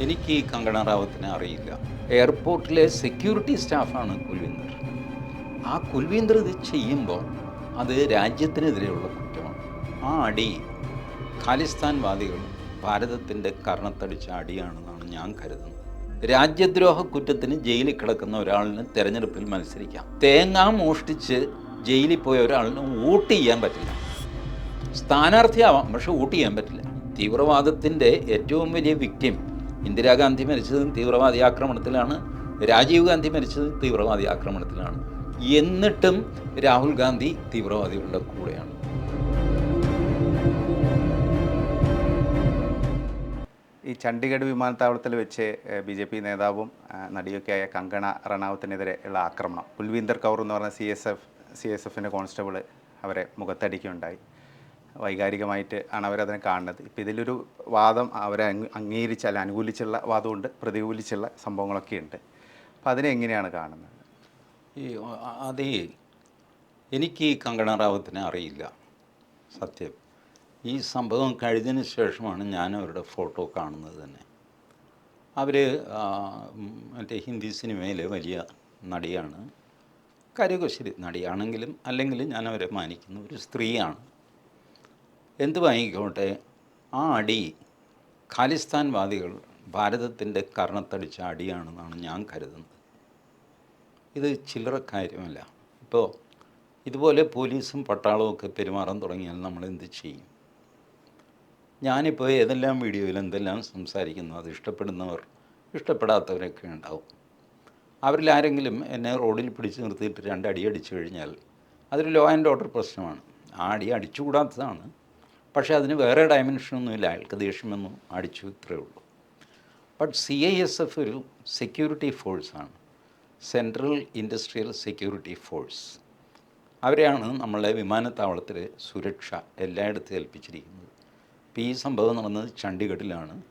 എനിക്ക് ഈ കങ്കണ റാവത്തിനെ അറിയില്ല. എയർപോർട്ടിലെ സെക്യൂരിറ്റി സ്റ്റാഫാണ് കുൽവീന്ദർ. ആ കുൽവീന്ദർ ഇത് ചെയ്യുമ്പോൾ അത് രാജ്യത്തിനെതിരെയുള്ള കുറ്റമാണ്. ആ അടി ഖാലിസ്ഥാൻവാദികൾ ഭാരതത്തിന്റെ കർണത്തടിച്ച അടിയാണെന്നാണ് ഞാൻ കരുതുന്നത്. രാജ്യദ്രോഹ കുറ്റത്തിന് ജയിലിൽ കിടക്കുന്ന ഒരാളിന് തെരഞ്ഞെടുപ്പിൽ മത്സരിക്കാം. തേങ്ങ മോഷ്ടിച്ച് ജയിലിൽ പോയ ഒരാളിന് വോട്ട് ചെയ്യാൻ പറ്റില്ല. സ്ഥാനാർത്ഥിയാവാം പക്ഷെ വോട്ട് ചെയ്യാൻ പറ്റില്ല. തീവ്രവാദത്തിന്റെ ഏറ്റവും വലിയ വിക്റ്റിം ഇന്ദിരാഗാന്ധി മരിച്ചതും തീവ്രവാദി ആക്രമണത്തിലാണ് രാജീവ് ഗാന്ധി മരിച്ചതും തീവ്രവാദി ആക്രമണത്തിലാണ്. എന്നിട്ടും രാഹുൽ ഗാന്ധി തീവ്രവാദികളുടെ കൂടെയാണ്. ഈ ചണ്ഡീഗഡ് വിമാനത്താവളത്തിൽ വെച്ച് ബി ജെ പി നേതാവും നടിയൊക്കെയായ കങ്കണ റണാവത്തിനെതിരെ ഉള്ള ആക്രമണം. കുൽവീന്ദർ കൗർ എന്ന് പറഞ്ഞ C S F C S എഫിന്റെ കോൺസ്റ്റബിൾ അവരെ മുഖത്തടിക്കുകയുണ്ടായി. വൈകാരികമായിട്ട് ആണ് അവരതിനെ കാണുന്നത്. ഇപ്പം ഇതിലൊരു വാദം അവരെ അംഗ- അംഗീകരിച്ച അല്ല അനുകൂലിച്ചുള്ള വാദമുണ്ട് പ്രതികൂലിച്ചുള്ള സംഭവങ്ങളൊക്കെ ഉണ്ട്. അപ്പം അതിനെ എങ്ങനെയാണ് കാണുന്നത്? ഈ അതേ എനിക്ക് ഈ കങ്കണ റാവത്തിനെ അറിയില്ല. സത്യം. ഈ സംഭവം കഴിഞ്ഞതിന് ശേഷമാണ് ഞാൻ അവരുടെ ഫോട്ടോ കാണുന്നത് തന്നെ. അവർ മറ്റേ ഹിന്ദി സിനിമയിലെ വലിയ നടിയാണ്. കരകുശരി നടിയാണെങ്കിലും അല്ലെങ്കിലും ഞാൻ അവരെ മാനിക്കുന്ന ഒരു സ്ത്രീയാണ്. എന്ത് വാങ്ങിക്കോട്ടെ? ആ അടി ഖാലിസ്ഥാൻവാദികൾ ഭാരതത്തിന്റെ കർണത്തടിച്ച അടിയാണെന്നാണ് ഞാൻ കരുതുന്നത്. ഇത് ചില്ലറ കാര്യമല്ല ഇപ്പോൾ ഇതുപോലെ പോലീസും പട്ടാളവും ഒക്കെ പെരുമാറാൻ തുടങ്ങിയാൽ നമ്മൾ എന്ത് ചെയ്യും? ഞാനിപ്പോൾ ഏതെല്ലാം വീഡിയോയിൽ എന്തെല്ലാം സംസാരിക്കുന്നു അത് ഇഷ്ടപ്പെടുന്നവർ ഇഷ്ടപ്പെടാത്തവരൊക്കെ ഉണ്ടാവും. അവരിൽ ആരെങ്കിലും എന്നെ റോഡിൽ പിടിച്ചു നിർത്തിയിട്ട് രണ്ട് അടി അടിച്ചു കഴിഞ്ഞാൽ അതൊരു ലോ ആൻഡ് ഓർഡർ പ്രശ്നമാണ്. ആ അടി അടിച്ചുകൂടാത്തതാണ്. പക്ഷേ അതിന് വേറെ ഡയമെൻഷനൊന്നുമില്ല അയാൾക്ക് ദേഷ്യമെന്നും അടിച്ചു ഇത്രയേ ഉള്ളൂ. But C I S F ഒരു സെക്യൂരിറ്റി ഫോഴ്സാണ് സെൻട്രൽ ഇൻഡസ്ട്രിയൽ സെക്യൂരിറ്റി ഫോഴ്സ് അവരെയാണ് നമ്മളെ വിമാനത്താവളത്തിൽ സുരക്ഷ എല്ലായിടത്തും ഏൽപ്പിച്ചിരിക്കുന്നത്. ഇപ്പോൾ ഈ സംഭവം നടന്നത് ചണ്ഡീഗഡിലാണ്.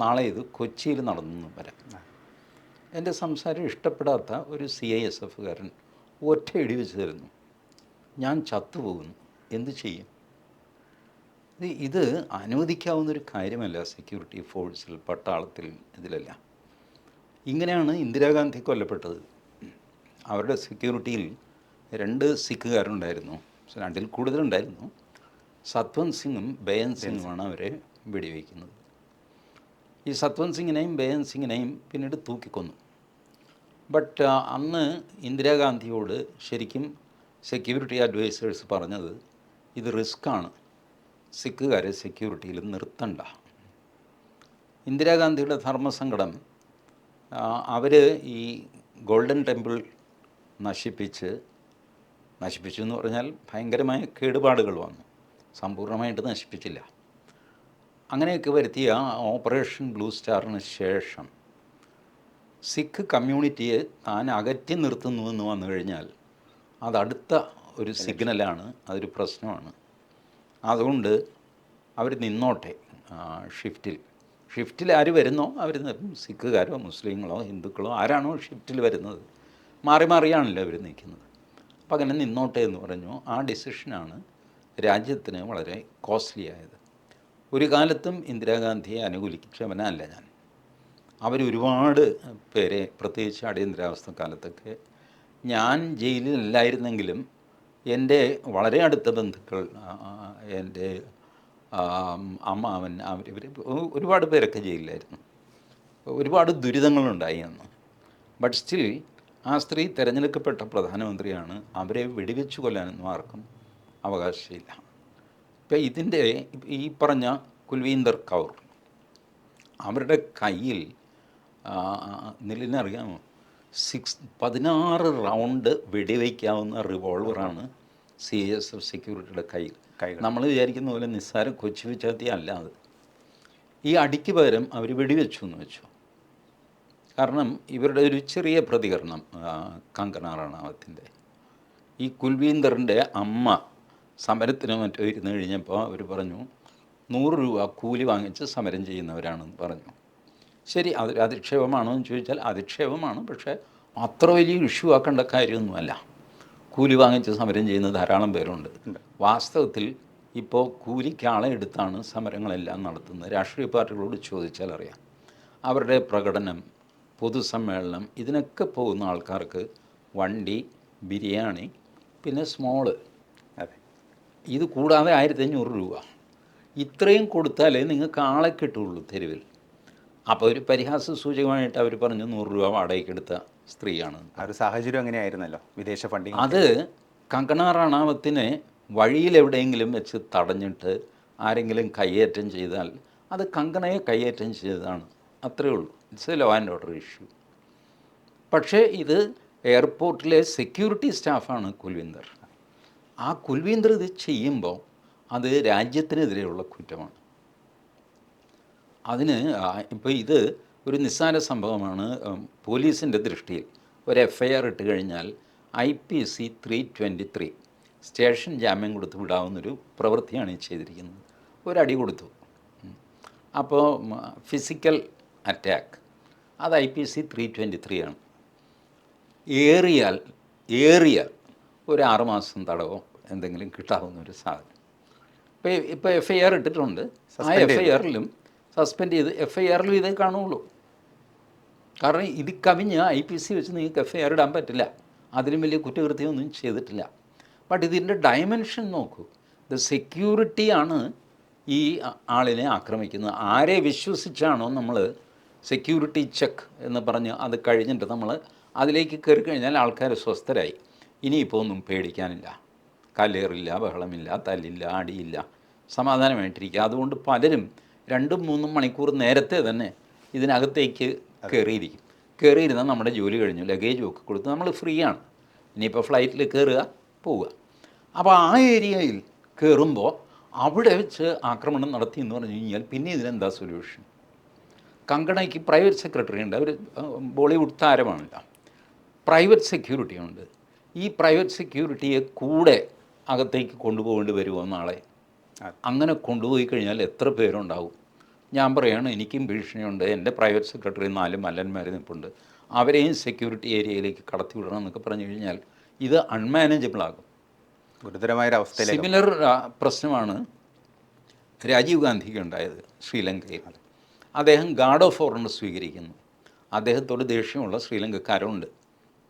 നാളെ ഇത് കൊച്ചിയിൽ നടന്നു വരാം. എന്റെ സംസാരം ഇഷ്ടപ്പെടാത്ത ഒരു സി ഐ എസ് എഫുകാരൻ ഒറ്റ ഇടിവെച്ച് തരുന്നു. ഞാൻ ചത്തുപോകുന്നു. എന്ത് ചെയ്യും? ഇത് അനുവദിക്കാവുന്ന ഒരു കാര്യമല്ല സെക്യൂരിറ്റി ഫോഴ്സിൽ പട്ടാളത്തിൽ ഇതിലെല്ലാം. ഇങ്ങനെയാണ് ഇന്ദിരാഗാന്ധി കൊല്ലപ്പെട്ടത്. അവരുടെ സെക്യൂരിറ്റിയിൽ രണ്ട് സിഖുകാരുണ്ടായിരുന്നു. രണ്ടിൽ കൂടുതലുണ്ടായിരുന്നു. സത്വന്ത് സിംഗും ബയൻ സിംഗുമാണ് അവരെ വെടിവെക്കുന്നത്. ഈ സത്വന്ത് സിംഗിനെയും ബേയൻ സിംഗിനെയും പിന്നീട് തൂക്കിക്കൊന്നു. ബട്ട് അന്ന് ഇന്ദിരാഗാന്ധിയോട് ശരിക്കും സെക്യൂരിറ്റി അഡ്വൈസേഴ്സ് പറഞ്ഞത് ഇത് റിസ്ക്കാണ് സിഖുകാരെ സെക്യൂരിറ്റിയിൽ നിർത്തണ്ട. ഇന്ദിരാഗാന്ധിയുടെ ധർമ്മസങ്കടം അവർ ഈ ഗോൾഡൻ ടെമ്പിൾ നശിപ്പിച്ച് നശിപ്പിച്ചു എന്ന് പറഞ്ഞാൽ ഭയങ്കരമായ കേടുപാടുകൾ വന്നു. സമ്പൂർണമായിട്ട് നശിപ്പിച്ചില്ല. അങ്ങനെയൊക്കെ വരുത്തിയ ഓപ്പറേഷൻ ബ്ലൂ സ്റ്റാറിന് ശേഷം സിഖ് കമ്മ്യൂണിറ്റിയെ താൻ അകറ്റി നിർത്തുന്നു എന്ന് വന്നു കഴിഞ്ഞാൽ അതടുത്ത ഒരു സിഗ്നലാണ് അതൊരു പ്രശ്നമാണ്. അതുകൊണ്ട് അവർ നിന്നോട്ടെ ഷിഫ്റ്റിൽ ഷിഫ്റ്റിൽ ആര് വരുന്നോ അവർ സിഖുകാരോ മുസ്ലിങ്ങളോ ഹിന്ദുക്കളോ ആരാണോ ഷിഫ്റ്റിൽ വരുന്നത് മാറി മാറിയാണല്ലോ അവർ നിൽക്കുന്നത്. അപ്പം അങ്ങനെ നിന്നോട്ടെ എന്ന് പറഞ്ഞു. ആ ഡിസിഷനാണ് രാജ്യത്തിന് വളരെ കോസ്റ്റ്ലി ആയത് ഒരു കാലത്തും ഇന്ദിരാഗാന്ധിയെ അനുകൂലിച്ചവനല്ല ഞാൻ. അവരൊരുപാട് പേരെ പ്രത്യേകിച്ച് അടിയന്തരാവസ്ഥ കാലത്തൊക്കെ ഞാൻ ജയിലിലല്ലായിരുന്നെങ്കിലും എന്റെ വളരെ അടുത്ത ബന്ധുക്കൾ എന്റെ അമ്മ അമ്മാവൻ അവർ ഇവർ ഒരുപാട് പേരൊക്കെ ജയിലിലായിരുന്നു. ഒരുപാട് ദുരിതങ്ങളുണ്ടായി അന്ന്. ബട്ട് സ്റ്റിൽ ആ സ്ത്രീ തിരഞ്ഞെടുക്കപ്പെട്ട പ്രധാനമന്ത്രിയാണ് അവരെ വെടിവെച്ചു കൊല്ലാനൊന്നും ആർക്കും അവകാശമില്ല. ഇപ്പം ഇതിന്റെ ഈ പറഞ്ഞ കുൽവീന്ദർ കൗർ അവരുടെ കയ്യിൽ നിലിനറിയാമോ സിക്സ് പതിനാറ് റൗണ്ട് വെടിവയ്ക്കാവുന്ന റിവോൾവറാണ് സി എസ് എഫ് സെക്യൂരിറ്റിയുടെ കയ്യിൽ നമ്മൾ വിചാരിക്കുന്ന പോലെ നിസ്സാര കൊച്ചു വിച്ചാത്തി അല്ല അത്. ഈ അടിക്ക് പകരം അവർ വെടിവെച്ചു എന്ന് വെച്ചു. കാരണം ഇവരുടെ ഒരു ചെറിയ പ്രതികരണം കങ്കണ റണാവത്തിന്റെ ഈ കുൽവീന്ദറിന്റെ അമ്മ സമരത്തിന് മറ്റോ ഇരുന്ന് കഴിഞ്ഞപ്പോൾ അവർ പറഞ്ഞു നൂറ് രൂപ കൂലി വാങ്ങിച്ച് സമരം ചെയ്യുന്നവരാണെന്ന് പറഞ്ഞു. ശരി അത് അധിക്ഷേപമാണോ എന്ന് ചോദിച്ചാൽ അധിക്ഷേപമാണ് പക്ഷേ അത്ര വലിയ ഇഷ്യൂ ആക്കേണ്ട കാര്യമൊന്നുമല്ല. കൂലി വാങ്ങിച്ച് സമരം ചെയ്യുന്ന ധാരാളം പേരുണ്ട്. വാസ്തവത്തിൽ ഇപ്പോൾ കൂലിക്ക് ആളെ എടുത്താണ് സമരങ്ങളെല്ലാം നടത്തുന്നത്. രാഷ്ട്രീയ പാർട്ടികളോട് ചോദിച്ചാൽ അറിയാം. അവരുടെ പ്രകടനം പൊതുസമ്മേളനം ഇതിനൊക്കെ പോകുന്ന ആൾക്കാർക്ക് വണ്ടി ബിരിയാണി പിന്നെ സ്മോൾ. അതെ. ഇത് കൂടാതെ ആയിരത്തി അഞ്ഞൂറ് രൂപ. ഇത്രയും കൊടുത്താലേ നിങ്ങൾക്ക് ആളെ കിട്ടുള്ളൂ തെരുവിൽ. അപ്പോൾ ഒരു പരിഹാസ സൂചകമായിട്ട് അവർ പറഞ്ഞു നൂറ് രൂപ വാടകയ്ക്കെടുത്ത സ്ത്രീയാണ്. ആ ഒരു സാഹചര്യം എങ്ങനെയായിരുന്നല്ലോ വിദേശ ഫണ്ടിങ് അത് കങ്കണ റണാവത്തിനെ വഴിയിലെവിടെയെങ്കിലും വെച്ച് തടഞ്ഞിട്ട് ആരെങ്കിലും കയ്യേറ്റം ചെയ്താൽ അത് കങ്കണയെ കയ്യേറ്റം ചെയ്തതാണ്. അത്രേ ഉള്ളൂ. It's a law and order issue പക്ഷേ ഇത് എയർപോർട്ടിലെ സെക്യൂരിറ്റി സ്റ്റാഫാണ് കുൽവീന്ദർ. ആ കുൽവീന്ദർ ഇത് ചെയ്യുമ്പോൾ അത് രാജ്യത്തിനെതിരെയുള്ള കുറ്റമാണ്. അതിന് ഇപ്പോൾ ഇത് ഒരു നിസ്സാര സംഭവമാണ് പോലീസിന്റെ ദൃഷ്ടിയിൽ. ഒരു എഫ് ഐ ആർ ഇട്ട് കഴിഞ്ഞാൽ I P C three twenty three station ജാമ്യം കൊടുത്ത് വിടാവുന്നൊരു പ്രവൃത്തിയാണ് ഈ ചെയ്തിരിക്കുന്നത്. ഒരടി കൊടുത്തു. അപ്പോൾ ഫിസിക്കൽ അറ്റാക്ക് അത് I P C three twenty three ആണ്. ഏറിയാൽ ഏറിയാൽ ഒരു ആറുമാസം തടവോ എന്തെങ്കിലും കിട്ടാവുന്ന ഒരു സാധനം. ഇപ്പോൾ ഇപ്പോൾ എഫ് ഐ ആർ ഇട്ടിട്ടുണ്ട്. ആ എഫ് ഐ ആറിലും സസ്പെൻഡ് ചെയ്ത് എഫ് ഐ ആറിലും ഇതേ കാണുള്ളൂ കാരണം ഇത് കവിഞ്ഞ് ഐ പി സി വെച്ച് നിങ്ങൾക്ക് എഫ് ഐ ആർ ഇടാൻ പറ്റില്ല. അതിലും വലിയ കുറ്റകൃത്യമൊന്നും ചെയ്തിട്ടില്ല. ബട്ട് ഇതിന്റെ ഡയമെൻഷൻ നോക്കൂ. ദ സെക്യൂരിറ്റിയാണ് ഈ ആളിനെ ആക്രമിക്കുന്നത്. ആരെ വിശ്വസിച്ചാണോ നമ്മൾ സെക്യൂരിറ്റി ചെക്ക് എന്ന് പറഞ്ഞ് അത് കഴിഞ്ഞിട്ട് നമ്മൾ അതിലേക്ക് കയറി കഴിഞ്ഞാൽ ആൾക്കാർ സ്വസ്ഥരായി. ഇനിയിപ്പോൾ ഒന്നും പേടിക്കാനില്ല. കല്ലേറില്ല ബഹളമില്ല തല്ലില്ല അടിയില്ല സമാധാനമായിട്ടിരിക്കുക. അതുകൊണ്ട് പലരും രണ്ടും മൂന്നും മണിക്കൂർ നേരത്തെ തന്നെ ഇതിനകത്തേക്ക് കയറിയിരിക്കും കയറിയിരുന്നാൽ നമ്മുടെ ജോലി കഴിഞ്ഞു ലഗേജ് ഒക്കെ കൊടുത്ത് നമ്മൾ ഫ്രീ ആണ്. ഇനിയിപ്പോൾ ഫ്ലൈറ്റിൽ കയറുക പോവുക. അപ്പോൾ ആ ഏരിയയിൽ കയറുമ്പോൾ അവിടെ വെച്ച് ആക്രമണം നടത്തി എന്ന് പറഞ്ഞു കഴിഞ്ഞാൽ പിന്നെ ഇതിനെന്താ സൊല്യൂഷൻ കങ്കണയ്ക്ക് പ്രൈവറ്റ് സെക്രട്ടറി ഉണ്ട്. അവർ ബോളിവുഡ് താരമാണല്ലോ പ്രൈവറ്റ് സെക്യൂരിറ്റി ഉണ്ട്. ഈ പ്രൈവറ്റ് സെക്യൂരിറ്റിയെ കൂടെ അകത്തേക്ക് കൊണ്ടുപോകേണ്ടി വരുമോ നാളെ? അങ്ങനെ കൊണ്ടുപോയി കഴിഞ്ഞാൽ എത്ര പേരുണ്ടാവും? ഞാൻ പറയുകയാണ് എനിക്കും ഭീഷണിയുണ്ട്. എന്റെ പ്രൈവറ്റ് സെക്രട്ടറി നാല് മല്ലന്മാർ നിൽപ്പുണ്ട് അവരെയും സെക്യൂരിറ്റി ഏരിയയിലേക്ക് കടത്തി വിടണം എന്നൊക്കെ പറഞ്ഞു കഴിഞ്ഞാൽ ഇത് അൺമാനേജബിൾ ആകും. ഗുരുതരമായ ഒരു സിമിലർ പ്രശ്നമാണ് രാജീവ് ഗാന്ധിക്ക് ഉണ്ടായത് ശ്രീലങ്കയിൽ. അദ്ദേഹം ഗാർഡ് ഓഫ് ഓണർ സ്വീകരിക്കുന്നു. അദ്ദേഹത്തോട് ദേഷ്യമുള്ള ശ്രീലങ്കക്കാരുണ്ട്.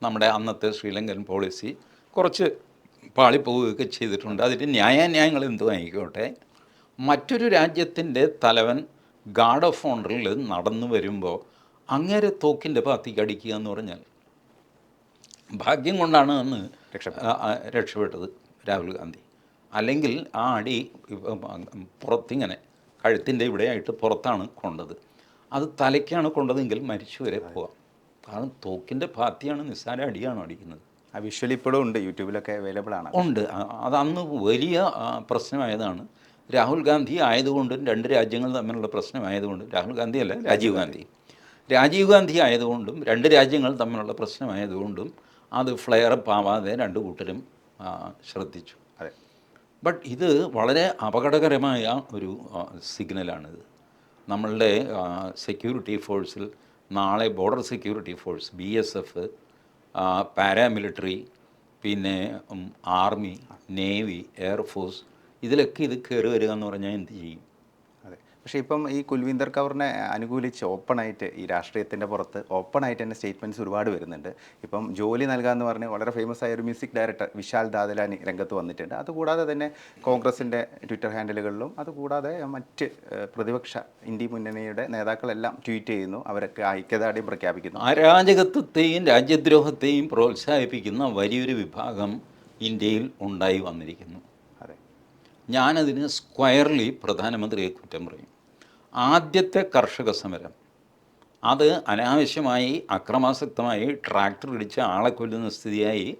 നമ്മുടെ അന്നത്തെ ശ്രീലങ്കൻ പോളിസി കുറച്ച് പാളിപ്പോവുകയൊക്കെ ചെയ്തിട്ടുണ്ട്. അതിന്റെ ന്യായാന്യായങ്ങൾ എന്തും ആയിക്കോട്ടെ മറ്റൊരു രാജ്യത്തിന്റെ തലവൻ ഗാർഡ് ഓഫ് ഓണറിൽ നടന്നു വരുമ്പോൾ അങ്ങേരെ തോക്കിന്റെ പാത്തിക്ക് അടിക്കുക എന്ന് പറഞ്ഞാൽ ഭാഗ്യം കൊണ്ടാണ് അന്ന് രക്ഷപ്പെട്ടത്. രാഹുൽ ഗാന്ധി. അല്ലെങ്കിൽ ആ അടി പുറത്തിങ്ങനെ കഴുത്തിന്റെ ഇവിടെയായിട്ട് പുറത്താണ് കൊണ്ടത്. അത് തലയ്ക്കാണ് കൊണ്ടതെങ്കിൽ മരിച്ചു വരെ പോവാം. കാരണം തോക്കിന്റെ പാത്തിയാണ് നിസ്സാര അടിയാണ് അടിക്കുന്നത്. ആ വിഷ്വൽ ഇപ്പോഴും ഉണ്ട് യൂട്യൂബിലൊക്കെ അവൈലബിൾ ആണ്. ഉണ്ട്. അത് അന്ന് വലിയ പ്രശ്നമായതാണ്. രാഹുൽ ഗാന്ധി ആയതുകൊണ്ടും രണ്ട് രാജ്യങ്ങൾ തമ്മിലുള്ള പ്രശ്നമായതുകൊണ്ടും രാഹുൽ ഗാന്ധി അല്ല രാജീവ് ഗാന്ധി. രാജീവ് ഗാന്ധി ആയതുകൊണ്ടും രണ്ട് രാജ്യങ്ങൾ തമ്മിലുള്ള പ്രശ്നമായതുകൊണ്ടും അത് ഫ്ലെയർ അപ്പ് ആവാതെ രണ്ട് കൂട്ടരും ശ്രദ്ധിച്ചു. അതെ. ബട്ട് ഇത് വളരെ അപകടകരമായ ഒരു സിഗ്നലാണിത് നമ്മളുടെ സെക്യൂരിറ്റി ഫോഴ്സിൽ നാളെ border security force B S F paramilitary പിന്നെ ആർമി നേവി എയർഫോഴ്സ് ഇതിലൊക്കെ ഇത് കയറി വരിക എന്ന് പറഞ്ഞാൽ എന്ത് ചെയ്യും? അതെ. പക്ഷേ ഇപ്പം ഈ കുൽവീന്ദർ കൗറിനെ അനുകൂലിച്ച് ഓപ്പണായിട്ട് ഈ രാഷ്ട്രീയത്തിന്റെ പുറത്ത് ഓപ്പണായിട്ട് തന്നെ സ്റ്റേറ്റ്മെന്റ്സ് ഒരുപാട് വരുന്നുണ്ട്. ഇപ്പം ജോലി എന്ന് പറഞ്ഞ് വളരെ ഫേമസ് ആയ ഒരു മ്യൂസിക് ഡയറക്ടർ വിശാൽ ദാദലാനി രംഗത്ത് വന്നിട്ടുണ്ട്. അതുകൂടാതെ തന്നെ കോൺഗ്രസിന്റെ ട്വിറ്റർ ഹാൻഡിലുകളിലും അതുകൂടാതെ മറ്റ് പ്രതിപക്ഷ ഇന്ത്യ മുന്നണിയുടെ നേതാക്കളെല്ലാം ട്വീറ്റ് ചെയ്യുന്നു. അവരൊക്കെ ഐക്യദാർഢ്യം പ്രഖ്യാപിക്കുന്നു. അരാജകത്വത്തെയും രാജ്യദ്രോഹത്തെയും പ്രോത്സാഹിപ്പിക്കുന്ന വലിയൊരു വിഭാഗം ഇന്ത്യയിൽ ഉണ്ടായി വന്നിരിക്കുന്നു. ഞാനതിന് സ്ക്വയർലി പ്രധാനമന്ത്രിയെ കുറ്റം പറയും. ആദ്യത്തെ കർഷക സമരം. അത് അനാവശ്യമായി അക്രമാസക്തമായി ട്രാക്ടർ ഇടിച്ച് ആളെ കൊല്ലുന്ന സ്ഥിതിയായി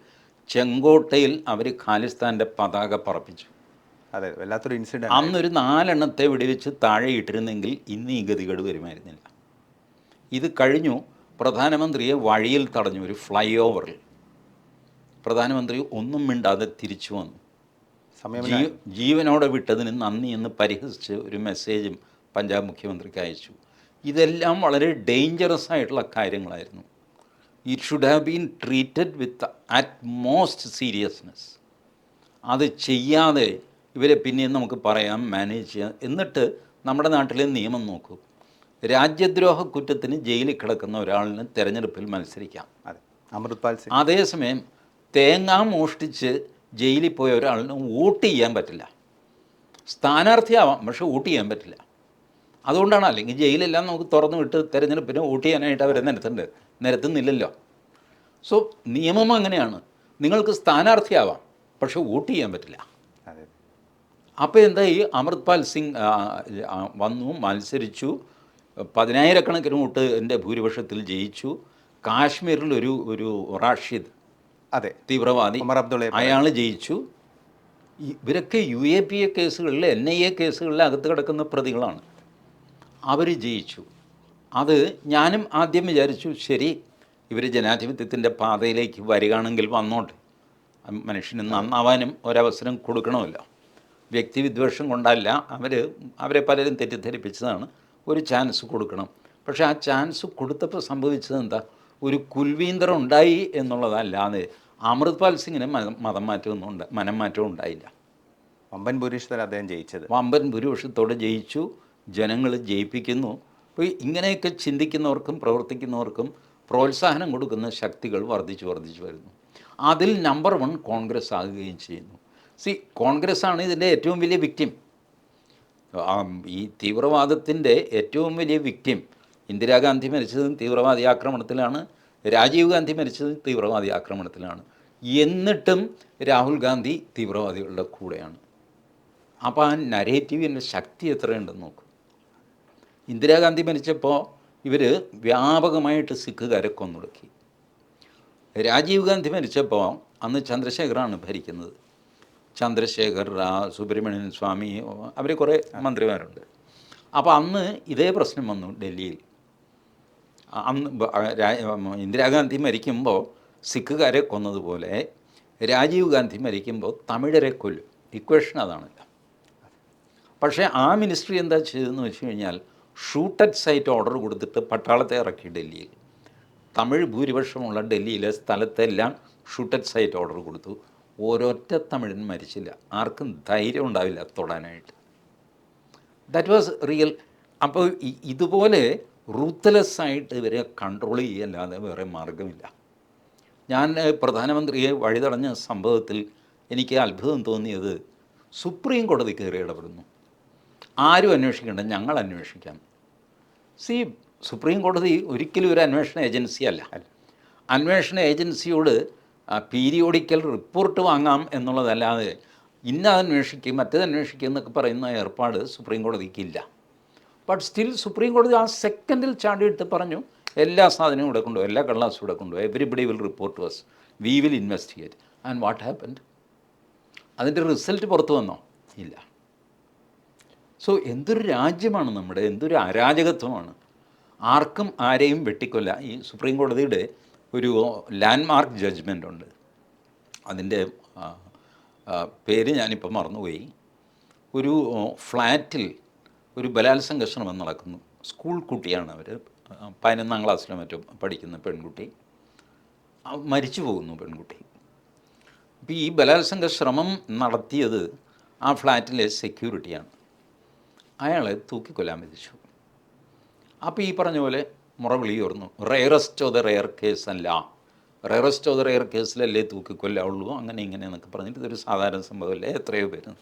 ചെങ്കോട്ടയിൽ അവർ ഖാലിസ്ഥാന്റെ പതാക പറപ്പിച്ചു. അതെ വല്ലാത്തൊരു ഇൻസിഡന്റ് അന്നൊരു നാലെണ്ണത്തെ വെടിവെച്ച് താഴെ ഇട്ടിരുന്നെങ്കിൽ ഇന്ന് ഈ ഗതികേട് വരുമായിരുന്നില്ല. ഇത് കഴിഞ്ഞു പ്രധാനമന്ത്രിയെ വഴിയിൽ തടഞ്ഞു ഒരു ഫ്ലൈ ഓവറിൽ പ്രധാനമന്ത്രി ഒന്നും മിണ്ടാതെ തിരിച്ചു വന്നു. സമയം ജീവനോടെ വിട്ടതിന് നന്ദി എന്ന് പരിഹസിച്ച് ഒരു മെസ്സേജും പഞ്ചാബ് മുഖ്യമന്ത്രിക്ക് അയച്ചു. ഇതെല്ലാം വളരെ ഡേഞ്ചറസ് ആയിട്ടുള്ള കാര്യങ്ങളായിരുന്നു. It should have been treated with utmost seriousness അത് ചെയ്യാതെ ഇവരെ പിന്നെയും നമുക്ക് പറയാം മാനേജ് ചെയ്യാം. എന്നിട്ട് നമ്മുടെ നാട്ടിലെ നിയമം നോക്കൂ. രാജ്യദ്രോഹ കുറ്റത്തിന് ജയിലിൽ കിടക്കുന്ന ഒരാളിന് തെരഞ്ഞെടുപ്പിൽ മത്സരിക്കാം. അതെ. അമൃത്പാൽ അതേസമയം തേങ്ങ മോഷ്ടിച്ച് ജയിലിൽ പോയ ഒരാളിന് വോട്ട് ചെയ്യാൻ പറ്റില്ല. സ്ഥാനാർത്ഥിയാവാം പക്ഷെ വോട്ട് ചെയ്യാൻ പറ്റില്ല. അതുകൊണ്ടാണ് അല്ലെങ്കിൽ ജയിലെല്ലാം നമുക്ക് തുറന്നു വിട്ട് തെരഞ്ഞെടുപ്പിന് വോട്ട് ചെയ്യാനായിട്ട് അവരെ നിരത്തുന്നുണ്ട്. നിരത്തുന്നില്ലല്ലോ. സോ നിയമം അങ്ങനെയാണ്. നിങ്ങൾക്ക് സ്ഥാനാർത്ഥിയാവാം പക്ഷെ വോട്ട് ചെയ്യാൻ പറ്റില്ല. അപ്പോൾ എന്തായി? അമൃത്പാൽ സിംഗ് വന്നു മത്സരിച്ചു. പതിനായിരക്കണക്കിന് വോട്ട് എന്റെ ഭൂരിപക്ഷത്തിൽ ജയിച്ചു. കാശ്മീരിൽ ഒരു ഒരു റാഷിദ് അതെ. തീവ്രവാദി. ഉമർ അബ്ദുള്ള അയാൾ ജയിച്ചു. ഇവരൊക്കെ യു എ പി എ കേസുകളിൽ എൻ ഐ എ കേസുകളിൽ അകത്ത് കിടക്കുന്ന പ്രതികളാണ്. അവർ ജയിച്ചു. അത് ഞാനും ആദ്യം വിചാരിച്ചു ശരി ഇവർ ജനാധിപത്യത്തിന്റെ പാതയിലേക്ക് വരികയാണെങ്കിൽ വന്നോട്ടെ. മനുഷ്യന് നന്നാവാനും ഒരവസരം കൊടുക്കണമല്ലോ. വ്യക്തി വിദ്വേഷം കൊണ്ടല്ല അവർ അവരെ പലരും തെറ്റിദ്ധരിപ്പിച്ചതാണ്. ഒരു ചാൻസ് കൊടുക്കണം. പക്ഷേ ആ ചാൻസ് കൊടുത്തപ്പോൾ സംഭവിച്ചത് എന്താ? ഒരു കുൽവീന്ദർ ഉണ്ടായി എന്നുള്ളതല്ലാതെ അമൃത്പാൽ സിംഗിന് മതം മതം മാറ്റമൊന്നും ഉണ്ട് മനം മാറ്റവും ഉണ്ടായില്ല. വമ്പൻ ഭൂരിഷത്തിൽ അദ്ദേഹം ജയിച്ചത്. വമ്പൻ ഭൂരിപക്ഷത്തോടെ ജയിച്ചു ജനങ്ങൾ ജയിപ്പിക്കുന്നു. അപ്പോൾ ഇങ്ങനെയൊക്കെ ചിന്തിക്കുന്നവർക്കും പ്രവർത്തിക്കുന്നവർക്കും പ്രോത്സാഹനം കൊടുക്കുന്ന ശക്തികൾ വർദ്ധിച്ചു വർദ്ധിച്ചു വരുന്നു. അതിൽ നമ്പർ വൺ കോൺഗ്രസ് ആകുകയും ചെയ്യുന്നു. സി കോൺഗ്രസ് ആണ് ഇതിന്റെ ഏറ്റവും വലിയ വിക്റ്റിം ഈ തീവ്രവാദത്തിന്റെ ഏറ്റവും വലിയ വിക്റ്റിം ഇന്ദിരാഗാന്ധി മരിച്ചതും തീവ്രവാദി ആക്രമണത്തിലാണ് രാജീവ് ഗാന്ധി മരിച്ചതും തീവ്രവാദി ആക്രമണത്തിലാണ്. എന്നിട്ടും രാഹുൽ ഗാന്ധി തീവ്രവാദികളുടെ കൂടെയാണ്. അപ്പോൾ ആ നരേറ്റീവിന്റെ ശക്തി എത്രയുണ്ടെന്ന് നോക്കും. ഇന്ദിരാഗാന്ധി മരിച്ചപ്പോൾ ഇവർ വ്യാപകമായിട്ട് സിഖുകാരെ കൊന്നൊടുക്കി. രാജീവ് ഗാന്ധി മരിച്ചപ്പോൾ അന്ന് ചന്ദ്രശേഖറാണ് ഭരിക്കുന്നത്. ചന്ദ്രശേഖർ റാ സുബ്രഹ്മണ്യൻ സ്വാമി അവർ കുറേ മന്ത്രിമാരുണ്ട്. അപ്പോൾ അന്ന് ഇതേ പ്രശ്നം വന്നു ഡൽഹിയിൽ. അന്ന് ഇന്ദിരാഗാന്ധി മരിക്കുമ്പോൾ സിഖുകാരെ കൊന്നതുപോലെ രാജീവ് ഗാന്ധി മരിക്കുമ്പോൾ തമിഴരെ കൊല്ലും. ഇക്വേഷൻ അതാണല്ലോ. പക്ഷേ ആ മിനിസ്ട്രി എന്താ ചെയ്തതെന്ന് വെച്ച് കഴിഞ്ഞാൽ ഷൂട്ടറ്റ് സൈറ്റ് ഓർഡർ കൊടുത്തിട്ട് പട്ടാളത്തെ ഇറക്കി ഡൽഹിയിൽ. തമിഴ് ഭൂരിപക്ഷമുള്ള ഡൽഹിയിലെ സ്ഥലത്തെല്ലാം ഷൂട്ടഡ് സൈറ്റ് ഓർഡർ കൊടുത്തു. ഓരോറ്റ തമിഴൻ മരിച്ചില്ല. ആർക്കും ധൈര്യം ഉണ്ടാവില്ല തൊടാനായിട്ട്. ദാറ്റ് വാസ് റിയൽ അപ്പോൾ ഇതുപോലെ റൂത്ത്ലെസ് ആയിട്ട് ഇവരെ കൺട്രോൾ ചെയ്യല്ലാതെ വേറെ മാർഗമില്ല ഞാൻ പ്രധാനമന്ത്രിയെ വഴിതടഞ്ഞ സംഭവത്തിൽ എനിക്ക് അത്ഭുതം തോന്നിയത് സുപ്രീം കോടതി കയറി ഇടപെടുന്നു. ആരും അന്വേഷിക്കേണ്ട ഞങ്ങൾ അന്വേഷിക്കാം. സി സുപ്രീം കോടതി ഒരിക്കലും ഒരു അന്വേഷണ ഏജൻസി അല്ല. അന്വേഷണ ഏജൻസിയോട് പീരിയോഡിക്കൽ റിപ്പോർട്ട് വാങ്ങാം എന്നുള്ളതല്ലാതെ ഇന്നത് അന്വേഷിക്കും മറ്റേത് അന്വേഷിക്കും എന്നൊക്കെ പറയുന്ന ഏർപ്പാട് സുപ്രീം കോടതിക്കില്ല ബട്ട് സ്റ്റിൽ സുപ്രീം കോടതി ആ സെക്കൻഡിൽ ചാണ്ടി എടുത്ത് പറഞ്ഞു എല്ലാ സാധനവും ഇവിടെ കൊണ്ടുപോകും എല്ലാ കള്ളാസും ഇവിടെ കൊണ്ടുപോകും everybody will report was we will investigate and what happened അതിന്റെ റിസൾട്ട് പുറത്തു വന്നോ? ഇല്ല. സോ എന്തൊരു രാജ്യമാണ് നമ്മുടെ? എന്തൊരു അരാജകത്വമാണ്? ആർക്കും ആരെയും വെട്ടിക്കൊല്ല. ഈ സുപ്രീം കോടതിയുടെ ഒരു ലാൻഡ്മാർക്ക് ജഡ്ജ്മെന്റ് ഉണ്ട്. അതിന്റെ പേര് ഞാനിപ്പോൾ മറന്നുപോയി. ഒരു ഫ്ലാറ്റിൽ ഒരു ബലാത്സംഗ ശ്രമം നടക്കുന്നു. സ്കൂൾ കുട്ടിയാണ് അവർ പതിനൊന്നാം ക്ലാസ്സിലോ മറ്റോ പഠിക്കുന്ന പെൺകുട്ടി. മരിച്ചു പോകുന്നു പെൺകുട്ടി. അപ്പോൾ ഈ ബലാത്സംഗ ശ്രമം നടത്തിയത് ആ ഫ്ലാറ്റിലെ സെക്യൂരിറ്റിയാണ്. അയാളെ തൂക്കിക്കൊല്ലാൻ വിധിച്ചു. അപ്പോൾ ഈ പറഞ്ഞ പോലെ മുറവിളി ഉയർന്നു. Rarest of the rare case അല്ല റെയറസ്റ്റ് ഓഫ് ദ റെയർ കേസിലല്ലേ തൂക്കിക്കൊല്ലാവുള്ളൂ. അങ്ങനെ ഇങ്ങനെ എന്നൊക്കെ പറഞ്ഞിട്ട് ഇതൊരു സാധാരണ സംഭവമല്ലേ? എത്രയോ പേര്.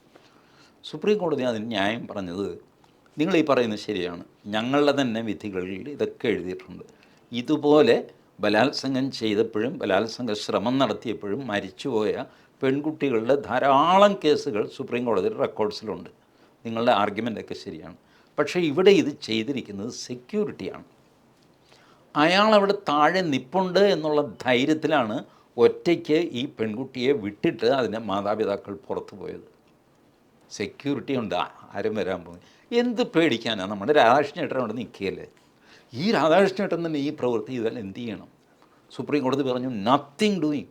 സുപ്രീം കോടതി അതിന് ന്യായം പറഞ്ഞത് നിങ്ങൾ ഈ പറയുന്നത് ശരിയാണ്. ഞങ്ങളുടെ തന്നെ വിധികളിൽ ഇതൊക്കെ എഴുതിയിട്ടുണ്ട്. ഇതുപോലെ ബലാത്സംഗം ചെയ്തപ്പോഴും ബലാത്സംഗ ശ്രമം നടത്തിയപ്പോഴും മരിച്ചുപോയ പെൺകുട്ടികളുടെ ധാരാളം കേസുകൾ സുപ്രീം കോടതിയുടെ റെക്കോർഡ്സിലുണ്ട്. നിങ്ങളുടെ ആർഗ്യുമെന്റൊക്കെ ശരിയാണ്. പക്ഷേ ഇവിടെ ഇത് ചെയ്തിരിക്കുന്നത് സെക്യൂരിറ്റിയാണ്. അയാൾ അവിടെ താഴെ നിപ്പുണ്ട് എന്നുള്ള ധൈര്യത്തിലാണ് ഒറ്റയ്ക്ക് ഈ പെൺകുട്ടിയെ വിട്ടിട്ട് അതിന്റെ മാതാപിതാക്കൾ പുറത്തു പോയത് സെക്യൂരിറ്റി ഉണ്ട്. ആരും വരാൻ പോകും എന്ത് പേടിക്കാനാണ് നമ്മുടെ രാധാകൃഷ്ണ ഏട്ടൻ അവിടെ നിൽക്കുകയല്ലേ? ഈ രാധാകൃഷ്ണ ഏട്ടൻ തന്നെ ഈ പ്രവൃത്തി ചെയ്താൽ എന്ത് ചെയ്യണം? സുപ്രീം കോടതി പറഞ്ഞു നത്തിങ് ഡൂയിങ്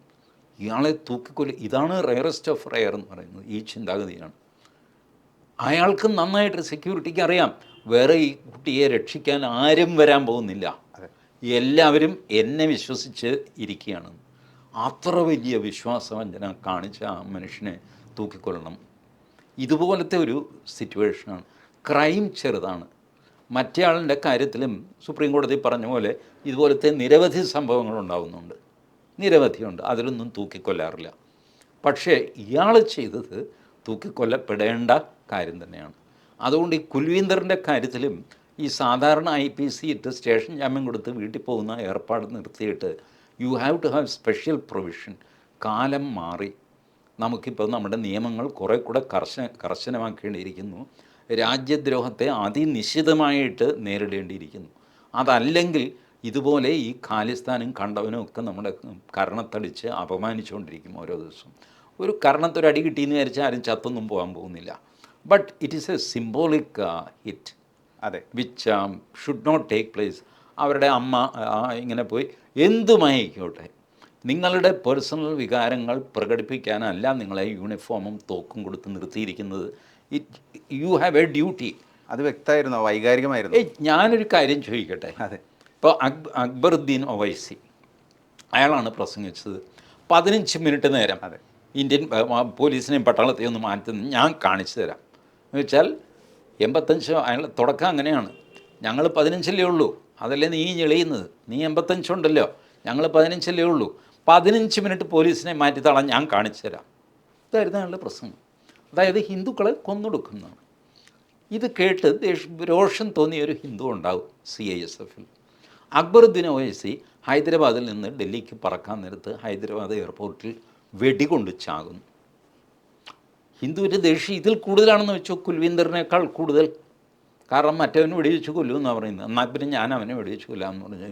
ഇയാളെ തൂക്കിക്കൊല്ല ഇതാണ് റയറസ്റ്റ് ഓഫ് റയർ എന്ന് പറയുന്നത് ഈ ചിന്താഗതിയാണ് അയാൾക്ക് നന്നായിട്ട് സെക്യൂരിറ്റിക്ക് അറിയാം. വേറെ ഈ കുട്ടിയെ രക്ഷിക്കാൻ ആരും വരാൻ പോകുന്നില്ല. എല്ലാവരും എന്നെ വിശ്വസിച്ച് ഇരിക്കുകയാണ്. അത്ര വലിയ വിശ്വാസവഞ്ചന കാണിച്ച ആ മനുഷ്യനെ തൂക്കിക്കൊല്ലണം. ഇതുപോലത്തെ ഒരു സിറ്റുവേഷനാണ് ക്രൈം ചെറുതാണ്. മറ്റേ ആളിന്റെ കാര്യത്തിലും സുപ്രീം കോടതി പറഞ്ഞ പോലെ ഇതുപോലത്തെ നിരവധി സംഭവങ്ങൾ ഉണ്ടാകുന്നുണ്ട് നിരവധിയുണ്ട്. അതിലൊന്നും തൂക്കിക്കൊല്ലാറില്ല. പക്ഷേ ഇയാൾ ചെയ്തത് തൂക്കിക്കൊല്ലപ്പെടേണ്ട കാര്യം തന്നെയാണ്. അതുകൊണ്ട് ഈ കുൽവീന്ദറിന്റെ കാര്യത്തിലും ഈ സാധാരണ ഐ പി സി ഇട്ട് സ്റ്റേഷൻ ജാമ്യം കൊടുത്ത് വീട്ടിൽ പോകുന്ന ഏർപ്പാട് നിർത്തിയിട്ട് you have to have special provision കാലം മാറി. നമുക്കിപ്പോൾ നമ്മുടെ നിയമങ്ങൾ കുറേ കൂടെ കർശന കർശനമാക്കേണ്ടിയിരിക്കുന്നു. രാജ്യദ്രോഹത്തെ അതിനിശ്ചിതമായിട്ട് നേരിടേണ്ടിയിരിക്കുന്നു. അതല്ലെങ്കിൽ ഇതുപോലെ ഈ ഖാലിസ്ഥാനും കണ്ടവനും ഒക്കെ നമ്മുടെ കരണത്തടിച്ച് അപമാനിച്ചുകൊണ്ടിരിക്കും ഓരോ ദിവസവും. ഒരു കരണത്തൊരടി കിട്ടിയെന്ന് വിചാരിച്ചാൽ ആരും ചത്തൊന്നും പോകാൻ പോകുന്നില്ല. But it is a symbolic hit അതെ. Which should not take place അവരുടെ അമ്മ ഇങ്ങനെ പോയി എന്തുമായിക്കോട്ടെ നിങ്ങളുടെ പേഴ്സണൽ വികാരങ്ങൾ പ്രകടിപ്പിക്കാനല്ല നിങ്ങളെ യൂണിഫോമും തോക്കും കൊടുത്ത് നിർത്തിയിരിക്കുന്നത്. It you have a duty അത് വ്യക്തമായിരുന്നു? വൈകാരികമായിരുന്നു? ഏയ് ഞാനൊരു കാര്യം ചോദിക്കട്ടെ? അതെ. ഇപ്പോൾ അക് അക്ബറുദ്ദീൻ ഒവൈസി അയാളാണ് പ്രസംഗിച്ചത്. പതിനഞ്ച് മിനിറ്റ് നേരം അതെ. ഇന്ത്യൻ പോലീസിനെയും പട്ടാളത്തെയും ഒന്ന് മാറ്റുന്ന ഞാൻ കാണിച്ചു തരാം. എന്ന് വെച്ചാൽ എൺപത്തഞ്ച് അയാൾ തുടക്കം അങ്ങനെയാണ്. ഞങ്ങൾ പതിനഞ്ചല്ലേ ഉള്ളൂ. അതല്ലേ നീ ഞെളിയുന്നത് നീ എൺപത്തഞ്ചുണ്ടല്ലോ ഞങ്ങൾ പതിനഞ്ചല്ലേ ഉള്ളൂ. പതിനഞ്ച് മിനിറ്റ് പോലീസിനെ മാറ്റി തളാൻ ഞാൻ കാണിച്ചു തരാം. ഇതായിരുന്നു അയാളുടെ പ്രസംഗം അതായത് ഹിന്ദുക്കളെ കൊന്നൊടുക്കുന്നതാണ്. ഇത് കേട്ട് ദേഷ രോഷം തോന്നിയ ഒരു ഹിന്ദു ഉണ്ടാവും സി ഐ എസ് എഫിൽ അക്ബറുദ്ദീൻ ഒവൈസി ഹൈദരാബാദിൽ നിന്ന് ഡൽഹിക്ക് പറക്കാൻ നേരത്ത് ഹൈദരാബാദ് എയർപോർട്ടിൽ വെടികൊണ്ട് ചാകുന്നു. ഹിന്ദുവിന്റെ ദേഷ്യം ഇതിൽ കൂടുതലാണെന്ന് വെച്ചോ കുൽവീന്ദറിനേക്കാൾ കൂടുതൽ? കാരണം മറ്റവന് വെടിവെച്ച് കൊല്ലൂ എന്നാണ് പറയുന്നത്. എന്നാൽ പിന്നെ ഞാൻ അവനെ വെടിവെച്ച് കൊല്ലാമെന്ന് പറഞ്ഞ്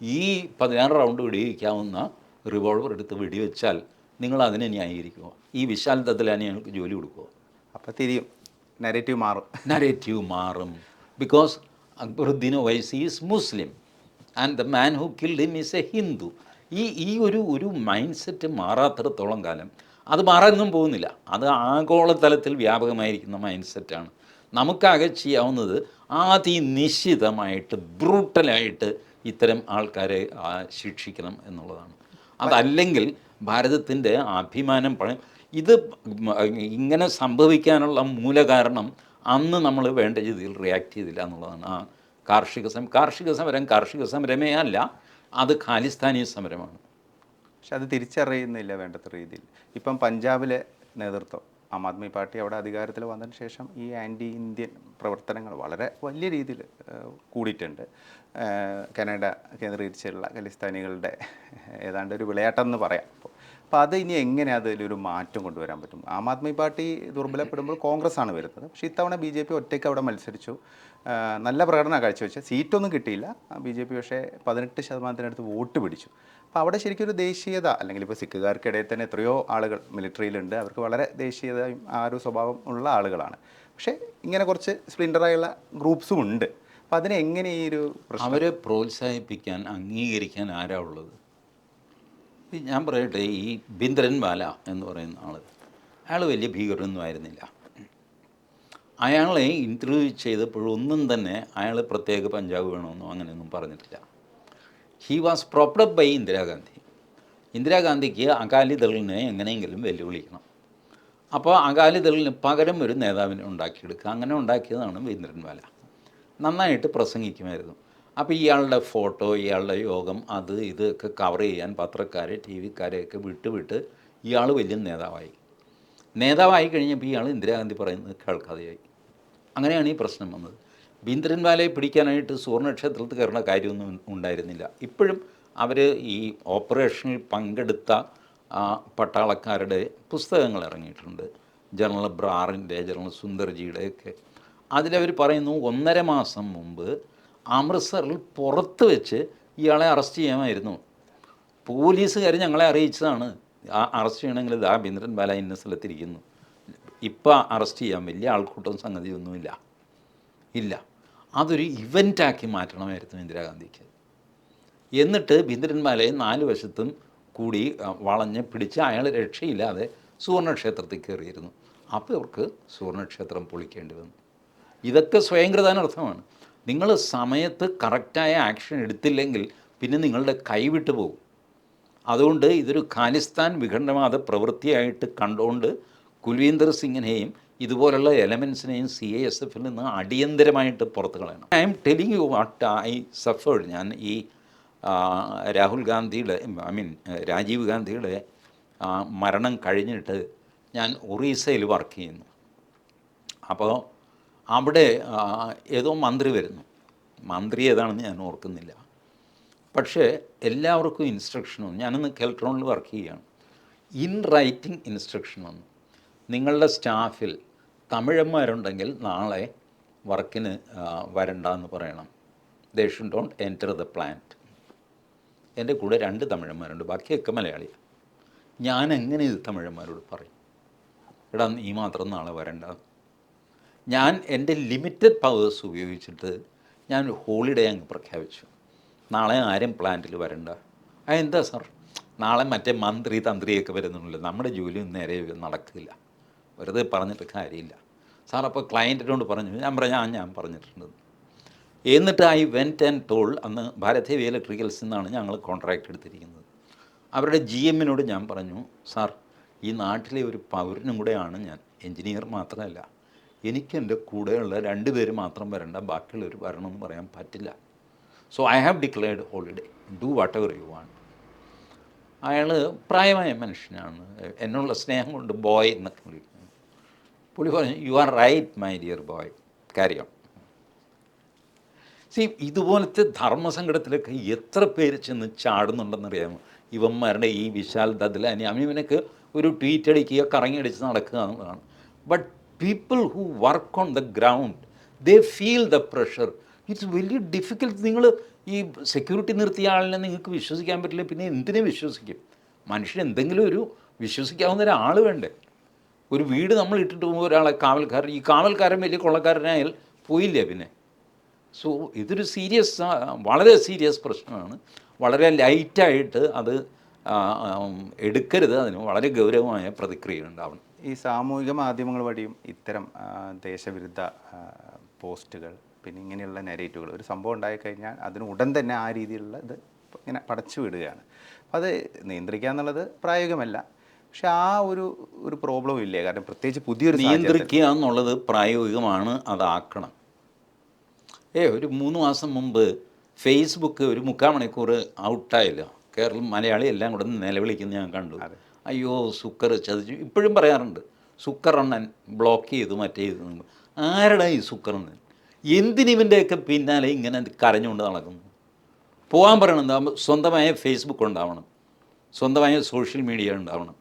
ഈ പതിനാറ് റൗണ്ട് വെടിവെക്കാവുന്ന റിവോൾവർ എടുത്ത് വെടിവെച്ചാൽ നിങ്ങൾ അതിനെ ന്യായീകരിക്കുമോ ഈ വിശാലത്തിൽ തന്നെ ഞങ്ങൾക്ക് ജോലി കൊടുക്കുമോ അപ്പോൾ തിരിയും. നരേറ്റീവ് മാറും. നരേറ്റീവ് മാറും. Because Akbaruddin Owaisi is Muslim and the man who killed him is a Hindu ഈ ഈ ഒരു ഒരു മൈൻഡ് സെറ്റ് മാറാത്തിടത്തോളം കാലം അത് മാറാനൊന്നും പോകുന്നില്ല. അത് ആഗോളതലത്തിൽ വ്യാപകമായിരിക്കുന്ന മൈൻഡ് സെറ്റാണ് നമുക്കാകെ ചെയ്യാവുന്നത് അതിനിശ്ചിതമായിട്ട് ബ്രൂട്ടലായിട്ട് ഇത്തരം ആൾക്കാരെ ശിക്ഷിക്കണം എന്നുള്ളതാണ്. അതല്ലെങ്കിൽ ഭാരതത്തിന്റെ അഭിമാനം പഴയ ഇത് ഇങ്ങനെ സംഭവിക്കാനുള്ള മൂലകാരണം അന്ന് നമ്മൾ വേണ്ട രീതിയിൽ റിയാക്ട് ചെയ്തില്ല എന്നുള്ളതാണ്. ആ കാർഷിക സമരം കാർഷിക സമരം കാർഷിക സമരമേ അല്ല അത് ഖാലിസ്ഥാനി സമരമാണ്. പക്ഷെ അത് തിരിച്ചറിയുന്നില്ല വേണ്ടത്ര രീതിയിൽ. ഇപ്പം പഞ്ചാബിലെ നേതൃത്വം ആം ആദ്മി പാർട്ടി അവിടെ അധികാരത്തിൽ വന്നതിന് ശേഷം ഈ ആന്റി ഇന്ത്യൻ പ്രവർത്തനങ്ങൾ വളരെ വലിയ രീതിയിൽ കൂടിയിട്ടുണ്ട്. കാനഡ കേന്ദ്രീകരിച്ചുള്ള ഖലിസ്ഥാനികളുടെ ഏതാണ്ട് ഒരു വിളയാട്ടം പറയാം. അപ്പോൾ അപ്പോൾ അത് ഇനി എങ്ങനെ അതിലൊരു മാറ്റം കൊണ്ടുവരാൻ പറ്റും? ആം ആദ്മി പാർട്ടി ദുർബലപ്പെടുമ്പോൾ കോൺഗ്രസ് ആണ് വരുന്നത്. പക്ഷേ ഇത്തവണ ബി ജെ പി ഒറ്റയ്ക്ക് അവിടെ മത്സരിച്ചു. നല്ല പ്രകടനം കാഴ്ചവെച്ചാൽ സീറ്റൊന്നും കിട്ടിയില്ല. ബി ജെ പി പക്ഷേ പതിനെട്ട് ശതമാനത്തിനടുത്ത് വോട്ട് പിടിച്ചു. അപ്പോൾ അവിടെ ശരിക്കും ഒരു ദേശീയത അല്ലെങ്കിൽ ഇപ്പോൾ സിഖുകാർക്കിടയിൽ തന്നെ എത്രയോ ആളുകൾ മിലിറ്ററിയിലുണ്ട്. അവർക്ക് വളരെ ദേശീയതയും ആ ഒരു സ്വഭാവം ഉള്ള ആളുകളാണ്. പക്ഷേ ഇങ്ങനെ കുറച്ച് സ്പ്ലിൻഡറായുള്ള ഗ്രൂപ്പ്സും ഉണ്ട്. അപ്പോൾ അതിനെ എങ്ങനെ ഈ ഒരു അവരെ പ്രോത്സാഹിപ്പിക്കാൻ അംഗീകരിക്കാൻ ആരാ ഉള്ളത്? ഞാൻ പറയട്ടെ ഈ ബിന്ദ്രൻ ബാല എന്ന് പറയുന്ന ആൾ അയാൾ വലിയ ഭീകരനൊന്നും ആയിരുന്നില്ല. അയാളെ ഇന്റർവ്യൂ ചെയ്തപ്പോഴൊന്നും തന്നെ അയാൾ പ്രത്യേക പഞ്ചാബ് വേണമെന്നോ അങ്ങനെയൊന്നും പറഞ്ഞിട്ടില്ല. He was propped by Indira Gandhi ഇന്ദിരാഗാന്ധിക്ക് അകാലിദളിനെ എങ്ങനെയെങ്കിലും വെല്ലുവിളിക്കണം. അപ്പോൾ അകാലിദളിന് പകരം ഒരു നേതാവിനെ ഉണ്ടാക്കിയെടുക്കുക. അങ്ങനെ ഉണ്ടാക്കിയതാണ് വീന്ദ്രൻവാല നന്നായിട്ട് പ്രസംഗിക്കുമായിരുന്നു. അപ്പോൾ ഇയാളുടെ ഫോട്ടോ ഇയാളുടെ യോഗം അത് ഇതൊക്കെ കവർ ചെയ്യാൻ പത്രക്കാരെ ടി വിക്കാരെയൊക്കെ വിട്ട് വിട്ട് ഇയാൾ വലിയ നേതാവായി. നേതാവായി കഴിഞ്ഞപ്പോൾ ഇയാൾ ഇന്ദിരാഗാന്ധി പറയുന്നത് കേൾക്കാതെയായി. അങ്ങനെയാണ് ഈ പ്രശ്നം വന്നത്. ബീന്ദ്രൻവാലയെ പിടിക്കാനായിട്ട് സുവർണക്ഷേത്രത്തിൽ കയറുന്ന കാര്യമൊന്നും ഉണ്ടായിരുന്നില്ല. ഇപ്പോഴും അവർ ഈ ഓപ്പറേഷനിൽ പങ്കെടുത്ത പട്ടാളക്കാരുടെ പുസ്തകങ്ങൾ ഇറങ്ങിയിട്ടുണ്ട്. ജനറൽ ബ്രാറിന്റെ ജനറൽ സുന്ദർജിയുടെയൊക്കെ അതിലവർ പറയുന്നു ഒന്നര മാസം മുമ്പ് അമൃത്സറിൽ പുറത്ത് വെച്ച് ഇയാളെ അറസ്റ്റ് ചെയ്യാമായിരുന്നു. പോലീസുകാർ ഞങ്ങളെ അറിയിച്ചതാണ്. അറസ്റ്റ് ചെയ്യണമെങ്കിൽ ഇതാ ബിന്ദ്രൻ ബാല ഇന്ന സ്ഥലത്തിരിക്കുന്നു. ഇപ്പം അറസ്റ്റ് ചെയ്യാൻ വലിയ ആൾക്കൂട്ടം സംഗതിയൊന്നുമില്ല. ഇല്ല. അതൊരു ഇവന്റാക്കി മാറ്റണമായിരുന്നു ഇന്ദിരാഗാന്ധിക്ക്. എന്നിട്ട് ബിന്ദ്രന്മാരെ നാല് വശത്തും കൂടി വളഞ്ഞ് പിടിച്ച് അയാൾ രക്ഷയില്ലാതെ സുവർണക്ഷേത്രത്തിൽ കയറിയിരുന്നു. അപ്പോൾ ഇവർക്ക് സുവർണക്ഷേത്രം പൊളിക്കേണ്ടി വന്നു. ഇതൊക്കെ സ്വയംകൃതാനർത്ഥമാണ്. നിങ്ങൾ സമയത്ത് കറക്റ്റായ ആക്ഷൻ എടുത്തില്ലെങ്കിൽ പിന്നെ നിങ്ങളുടെ കൈവിട്ട് പോകും. അതുകൊണ്ട് ഇതൊരു ഖാലിസ്ഥാൻ വിഖണ്ഡവാദ പ്രവൃത്തിയായിട്ട് കണ്ടുകൊണ്ട് കുൽവീന്ദർ സിംഗിനെയും ഇതുപോലുള്ള എലമെൻസിനെയും സി എ എസ് എഫിൽ നിന്ന് അടിയന്തരമായിട്ട് പുറത്ത് കളയണം. I'm telling you what I suffered. ഞാൻ ഈ രാഹുൽ ഗാന്ധിയുടെ ഐ മീൻ രാജീവ് ഗാന്ധിയുടെ മരണം കഴിഞ്ഞിട്ട് ഞാൻ ഒറീസയിൽ വർക്ക് ചെയ്യുന്നു. അപ്പോൾ അവിടെ ഏതോ മന്ത്രി വരുന്നു. മന്ത്രി ഏതാണെന്ന് ഞാൻ ഓർക്കുന്നില്ല. പക്ഷേ എല്ലാവർക്കും ഇൻസ്ട്രക്ഷൻ വന്നു. ഞാനിന്ന് കെൽട്രോണിൽ വർക്ക് ചെയ്യുകയാണ് ഇൻ റൈറ്റിംഗ് ഇൻസ്ട്രക്ഷൻ വന്നു. നിങ്ങളുടെ സ്റ്റാഫിൽ തമിഴന്മാരുണ്ടെങ്കിൽ നാളെ വർക്കിന് വരണ്ട എന്ന് പറയണം. They should don't enter the plant എന്റെ കൂടെ രണ്ട് തമിഴന്മാരുണ്ട്. ബാക്കിയൊക്കെ മലയാളിയാണ് ഞാൻ എങ്ങനെ ഇത് തമിഴന്മാരോട് പറയും? എടാ നീ മാത്രം നാളെ വരണ്ട. ഞാൻ എന്റെ ലിമിറ്റഡ് പവേഴ്സ് ഉപയോഗിച്ചിട്ട് ഞാൻ ഒരു ഹോളിഡേ അങ്ങ് പ്രഖ്യാപിച്ചു. നാളെ ആരും പ്ലാന്റിൽ വരണ്ട. അതെന്താ സാർ നാളെ മറ്റേ മന്ത്രി തന്ത്രിയൊക്കെ വരുന്നുണ്ടല്ലോ. നമ്മുടെ ജോലി നേരെ നടക്കില്ല. വെറുതെ പറഞ്ഞിട്ട് കാര്യമില്ല. സാർ അപ്പോൾ ക്ലയന്റിനോട് പറഞ്ഞു ഞാൻ പറഞ്ഞു ആ ഞാൻ പറഞ്ഞിട്ടുണ്ട്. എന്നിട്ട് ഐ വെന്റ് ആൻഡ് ടോൾ അന്ന് ഭാരത് ഹെവി ഇലക്ട്രിക്കൽസിൽ നിന്നാണ് ഞങ്ങൾ കോൺട്രാക്റ്റ് എടുത്തിരിക്കുന്നത്. അവരുടെ ജി എമ്മിനോട് ഞാൻ പറഞ്ഞു സാർ ഈ നാട്ടിലെ ഒരു പൗരനും കൂടെയാണ് ഞാൻ. എൻജിനീയർ മാത്രമല്ല. എനിക്ക് എന്റെ കൂടെയുള്ള രണ്ട് പേര് മാത്രം വരണ്ട ബാക്കിയുള്ളവർ വരണമെന്ന് പറയാൻ പറ്റില്ല. So I have declared holiday do whatever you want അയാൾ പ്രായമായ മനുഷ്യനാണ് എന്നുള്ള സ്നേഹം കൊണ്ട് ബോയ് എന്നൊക്കെ വിളിക്കുന്നു. പുള്ളി പറഞ്ഞു you are right my dear boy കാര്യം. സി ഇതുപോലത്തെ ധർമ്മസങ്കടത്തിലൊക്കെ എത്ര പേര് ചെന്ന് ചാടുന്നുണ്ടെന്നറിയാമോ? ഇവന്മാരുടെ ഈ വിശാൽ ദദ്ലാനി അമീമിനൊക്കെ ഒരു ട്വീറ്റ് അടിക്കുക കറങ്ങി അടിച്ച് നടക്കുക എന്നുള്ളതാണ്. But people who work on the ground they feel the pressure it's വലിയ ഡിഫിക്കൽട്ട് നിങ്ങൾ ഈ സെക്യൂരിറ്റി നിർത്തിയ ആളിനെ നിങ്ങൾക്ക് വിശ്വസിക്കാൻ പറ്റില്ല പിന്നെ എന്തിനെ വിശ്വസിക്കും? മനുഷ്യൻ എന്തെങ്കിലും ഒരു വിശ്വസിക്കാവുന്ന ഒരാൾ വേണ്ടേ? ഒരു വീട് നമ്മൾ ഇട്ടിട്ട് പോകുമ്പോൾ ഒരാളെ കാവൽക്കാരൻ ഈ കാവൽക്കാരൻ വലിയ കൊള്ളക്കാരനായാൽ പോയില്ലേ പിന്നെ? സോ ഇതൊരു സീരിയസ് വളരെ സീരിയസ് പ്രശ്നമാണ്. വളരെ ലൈറ്റായിട്ട് അത് എടുക്കരുത്. അതിന് വളരെ ഗൗരവമായ പ്രതിക്രിയ ഉണ്ടാവണം ഈ സാമൂഹിക മാധ്യമങ്ങൾ വഴിയും ഇത്തരം ദേശവിരുദ്ധ പോസ്റ്റുകൾ പിന്നെ ഇങ്ങനെയുള്ള നെരേറ്റുകൾ ഒരു സംഭവം ഉണ്ടായിക്കഴിഞ്ഞാൽ അതിന് ഉടൻ തന്നെ ആ രീതിയിലുള്ള ഇത് ഇങ്ങനെ പടച്ചു വിടുകയാണ്. അത് നിയന്ത്രിക്കുക എന്നുള്ളത് പ്രായോഗികമല്ല. പക്ഷെ ആ ഒരു ഒരു പ്രോബ്ലം ഇല്ലേ? കാരണം പ്രത്യേകിച്ച് പുതിയൊരു നിയന്ത്രിക്കുക എന്നുള്ളത് പ്രായോഗികമാണ് അതാക്കണം ഏ ഒരു മൂന്ന് മാസം മുമ്പ് ഫേസ്ബുക്ക് ഒരു മുക്കാൽ മണിക്കൂർ ഔട്ടായില്ല കേരളം മലയാളി എല്ലാം കൂടെ നിലവിളിക്കുന്ന ഞാൻ കണ്ടു. അയ്യോ സുക്കർ ചതിച്ചു. ഇപ്പോഴും പറയാറുണ്ട് സുക്കർ അണ്ണൻ ബ്ലോക്ക് ചെയ്തു മറ്റേ ഇത് ആരടാ ഈ സുക്കർ അണ്ണൻ എന്തിനിവന്റെയൊക്കെ പിന്നാലെ ഇങ്ങനെ കരഞ്ഞുകൊണ്ട് നടക്കുന്നു? പോകാൻ പറയണം സ്വന്തമായ ഫേസ്ബുക്ക് ഉണ്ടാവണം സ്വന്തമായ സോഷ്യൽ മീഡിയ ഉണ്ടാവണം.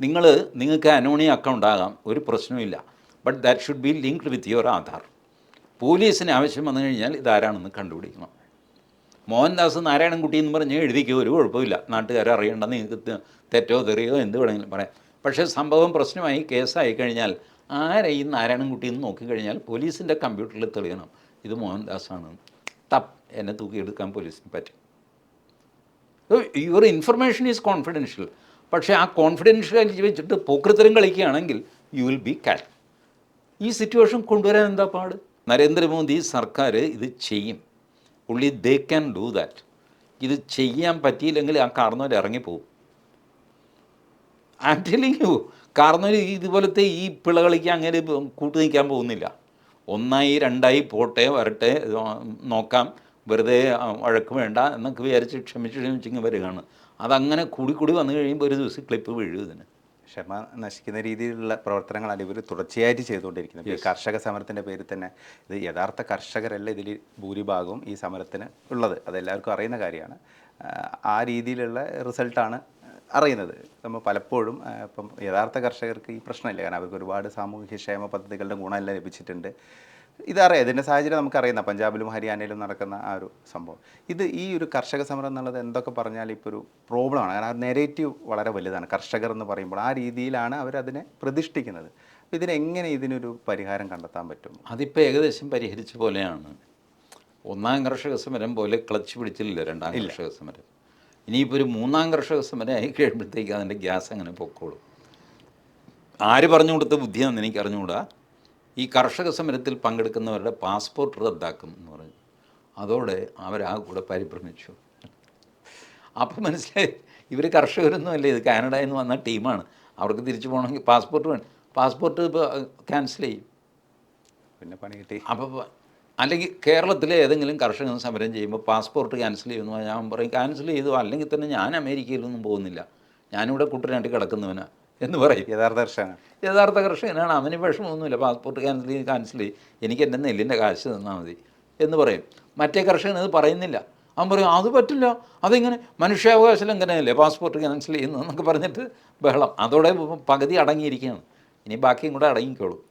നിങ്ങൾ നിങ്ങൾക്ക് അനോണി അക്കൗണ്ട് ആകാം ഒരു പ്രശ്നവുമില്ല but that should be linked with your Aadhaar. പോലീസിന് ആവശ്യം വന്നു കഴിഞ്ഞാൽ ഇതാരാണെന്ന് കണ്ടുപിടിക്കണം. മോഹൻദാസ് നാരായണൻകുട്ടി എന്ന് പറഞ്ഞ് എഴുതിക്കുക ഒരു കുഴപ്പമില്ല നാട്ടുകാരെ അറിയണ്ട നിങ്ങൾക്ക് തെറ്റോ തെറിയോ എന്ത് വേണമെങ്കിലും പറയാം. പക്ഷേ സംഭവം പ്രശ്നമായി കേസായി കഴിഞ്ഞാൽ ആരെ ഈ നാരായണൻകുട്ടി എന്ന് നോക്കിക്കഴിഞ്ഞാൽ പോലീസിന്റെ കമ്പ്യൂട്ടറിൽ തെളിയണം. ഇത് മോഹൻദാസാണ്. തപ്പ്. എന്നെ തൂക്കിയെടുക്കാൻ പോലീസിന് പറ്റും. Your information is confidential. പക്ഷേ ആ കോൺഫിഡൻഷ്യൽ വെച്ചിട്ട് പോക്കൃത്തരം കളിക്കുകയാണെങ്കിൽ യു വിൽ ബി കാറ്റ് ഈ സിറ്റുവേഷൻ കൊണ്ടുവരാൻ എന്താ പാട്? നരേന്ദ്രമോദി സർക്കാർ ഇത് ചെയ്യും. ഉള്ളി ദേ ക്യാൻ ഡൂ ദാറ്റ്. ഇത് ചെയ്യാൻ പറ്റിയില്ലെങ്കിൽ ആ കാർന്നവർ ഇറങ്ങിപ്പോവും. ഐ ടെലിങ് യു കാർന്നവർ ഇതുപോലത്തെ ഈ പിളകളിക്ക് അങ്ങനെ കൂട്ടു നിൽക്കാൻ പോകുന്നില്ല. ഒന്നായി രണ്ടായി പോട്ടെ വരട്ടെ നോക്കാം. വെറുതെ വഴക്ക് വേണ്ട എന്നൊക്കെ വിചാരിച്ച് ക്ഷമിച്ച് ക്ഷമിച്ചിങ്ങ് വരികയാണ്. അതങ്ങനെ കൂടി കൂടി വന്നു കഴിയുമ്പോൾ ഒരു ദിവസം ക്ലിപ്പ് വീഴും ഇതിന്. ക്ഷമ നശിക്കുന്ന രീതിയിലുള്ള പ്രവർത്തനങ്ങളാണ് ഇവർ തുടർച്ചയായിട്ട് ചെയ്തുകൊണ്ടിരിക്കുന്നത് ഈ കർഷക സമരത്തിന്റെ പേരിൽ തന്നെ ഇത് യഥാർത്ഥ കർഷകരല്ല ഇതിൽ ഭൂരിഭാഗവും ഈ സമരത്തിന് ഉള്ളത്. അതെല്ലാവർക്കും അറിയുന്ന കാര്യമാണ്. ആ രീതിയിലുള്ള റിസൾട്ടാണ് അറിയുന്നത്. നമ്മൾ പലപ്പോഴും ഇപ്പം യഥാർത്ഥ കർഷകർക്ക് ഈ പ്രശ്നമില്ല. കാരണം അവർക്ക് ഒരുപാട് സാമൂഹിക ക്ഷേമ പദ്ധതികളുടെ ഗുണമെല്ലാം ലഭിച്ചിട്ടുണ്ട്. ഇതറിയാം ഇതിന്റെ സാഹചര്യം നമുക്കറിയുന്ന പഞ്ചാബിലും ഹരിയാനയിലും നടക്കുന്ന ആ ഒരു സംഭവം. ഇത് ഈ ഒരു കർഷക സമരം എന്നുള്ളത് എന്തൊക്കെ പറഞ്ഞാൽ ഇപ്പോൾ ഒരു പ്രോബ്ലമാണ് കാരണം ആ നെഗറ്റീവ് വളരെ വലുതാണ്. കർഷകർ എന്ന് പറയുമ്പോൾ ആ രീതിയിലാണ് അവരതിനെ പ്രതിഷ്ഠിക്കുന്നത്. അപ്പോൾ ഇതിനെങ്ങനെ ഇതിനൊരു പരിഹാരം കണ്ടെത്താൻ പറ്റും? അതിപ്പോൾ ഏകദേശം പരിഹരിച്ച പോലെയാണ്. ഒന്നാം കർഷക സമരം പോലെ ക്ലച്ച് പിടിച്ചില്ല രണ്ടാം കർഷക സമരം. ഇനിയിപ്പോൾ ഒരു മൂന്നാം കർഷക സമരം ആയി കഴിയുമ്പോഴത്തേക്ക് അതിന്റെ ഗ്യാസ് അങ്ങനെ പൊക്കോളും. ആര് പറഞ്ഞു കൊടുത്ത ബുദ്ധിയാണെന്ന് എനിക്ക് അറിഞ്ഞുകൂടാ. ഈ കർഷക സമരത്തിൽ പങ്കെടുക്കുന്നവരുടെ പാസ്പോർട്ട് റദ്ദാക്കും എന്ന് പറഞ്ഞു. അതോടെ അവരാ കൂടെ പരിഭ്രമിച്ചു. അപ്പം മനസ്സിലായി ഇവർ കർഷകരൊന്നും അല്ലേ ഇത് കാനഡയിൽ നിന്ന് വന്ന ടീമാണ്. അവർക്ക് തിരിച്ചു പോകണമെങ്കിൽ പാസ്പോർട്ട് വേണം. പാസ്പോർട്ട് ഇപ്പോൾ ക്യാൻസൽ ചെയ്യും. പിന്നെ പണി കിട്ടി. അപ്പോൾ അല്ലെങ്കിൽ കേരളത്തിലെ ഏതെങ്കിലും കർഷകൻ സമരം ചെയ്യുമ്പോൾ പാസ്പോർട്ട് ക്യാൻസൽ ചെയ്യുമെന്ന് ഞാൻ പറയും ക്യാൻസൽ ചെയ്തു. അല്ലെങ്കിൽ തന്നെ ഞാൻ അമേരിക്കയിലൊന്നും പോകുന്നില്ല. ഞാനിവിടെ കുട്ടനാട്ടിൽ കിടക്കുന്നവനാണ് എന്ന് പറയും. യഥാർത്ഥ കർഷകനാണ്. യഥാർത്ഥ കർഷകനാണ്. അവന് വിഷമമൊന്നുമില്ല. പാസ്പോർട്ട് ക്യാൻസൽ ചെയ്ത് ക്യാൻസൽ ചെയ്ത് എനിക്ക് എന്റെ നെല്ലിന്റെ കാശ് തന്നാൽ മതി എന്ന് പറയും. മറ്റേ കർഷകൻ അത് പറയുന്നില്ല. അവൻ പറയും അത് പറ്റില്ല. അതിങ്ങനെ? മനുഷ്യാവകാശ ലംഘനമല്ലേ പാസ്പോർട്ട് ക്യാൻസൽ ചെയ്യുന്നു എന്നൊക്കെ പറഞ്ഞിട്ട് ബഹളം. അതോടെ പകുതി അടങ്ങിയിരിക്കുകയാണ്. ഇനി ബാക്കിയും കൂടെ അടങ്ങിക്കോളും.